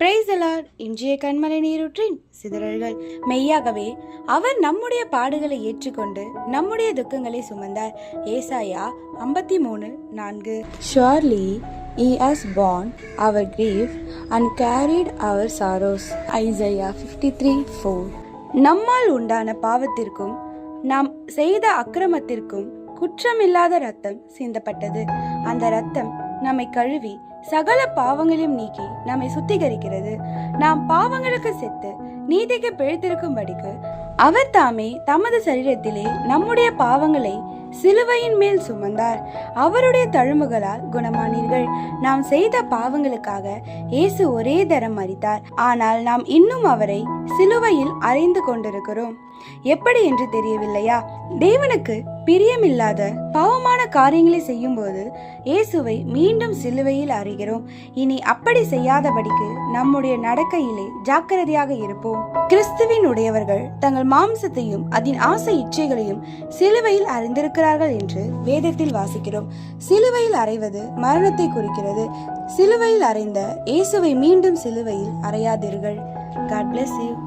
Praise the Lord இன்றைய கண்மலை நீரூற்றின் சிதறல்கள். மெய்யாகவே அவர் நம்முடைய பாடுகளை ஏற்றுக்கொண்டு நம்முடைய துக்கங்களை சுமந்தார். ஏசாயா ஐம்பத்தி மூணு நான்கு. Surely he has borne our grief and carried our sorrows Isaiah fifty three four நம்மால் உண்டான பாவத்திற்கும் நாம் செய்த அக்கிரமத்திற்கும் குற்றமில்லாத ரத்தம் சிந்தப்பட்டது அந்த ரத்தம் நம்மை கழுவி சகல பாவங்களையும் நீக்கி நம்மை சுத்திகரிக்கிறது. நாம் பாவங்களுக்கு செத்து நீதிக்கு பிழைத்திருக்கும்படிக்கு அவர் தாமே தமது சரீரத்திலே நம்முடைய பாவங்களை சிலுவையின் மேல் சுமந்தார். அவருடைய தழும்புகளால் குணமானீர்கள். நாம் செய்த பாவங்களுக்காக இயேசு ஒரே தரம் மறித்தார் ஆனால் நாம் இன்னும் அவரை சிலுவையில் அறைந்து கொண்டிருக்கிறோம். எப்படி என்று தெரியவில்லையா? தேவனுக்கு பிரியமில்லாத பாவமான காரியங்களை செய்யும்போது இயேசுவை மீண்டும் சிலுவையில் அறிகிறோம். இனி அப்படி செய்யாதபடிக்கு நம்முடைய நடக்கையிலே ஜாக்கிரதையாக இருப்போம். கிறிஸ்துவின் உடையவர்கள் தங்கள் மாம்சத்தையும் அதன் ஆசை இச்சைகளையும் சிலுவையில் அறிந்திருக்கிறார்கள் என்று வேதத்தில் வாசிக்கிறோம். சிலுவையில் அறைவது மரணத்தை குறிக்கிறது. சிலுவையில் அறைந்த இயேசுவை மீண்டும் சிலுவையில் அறையாதீர்கள். God bless you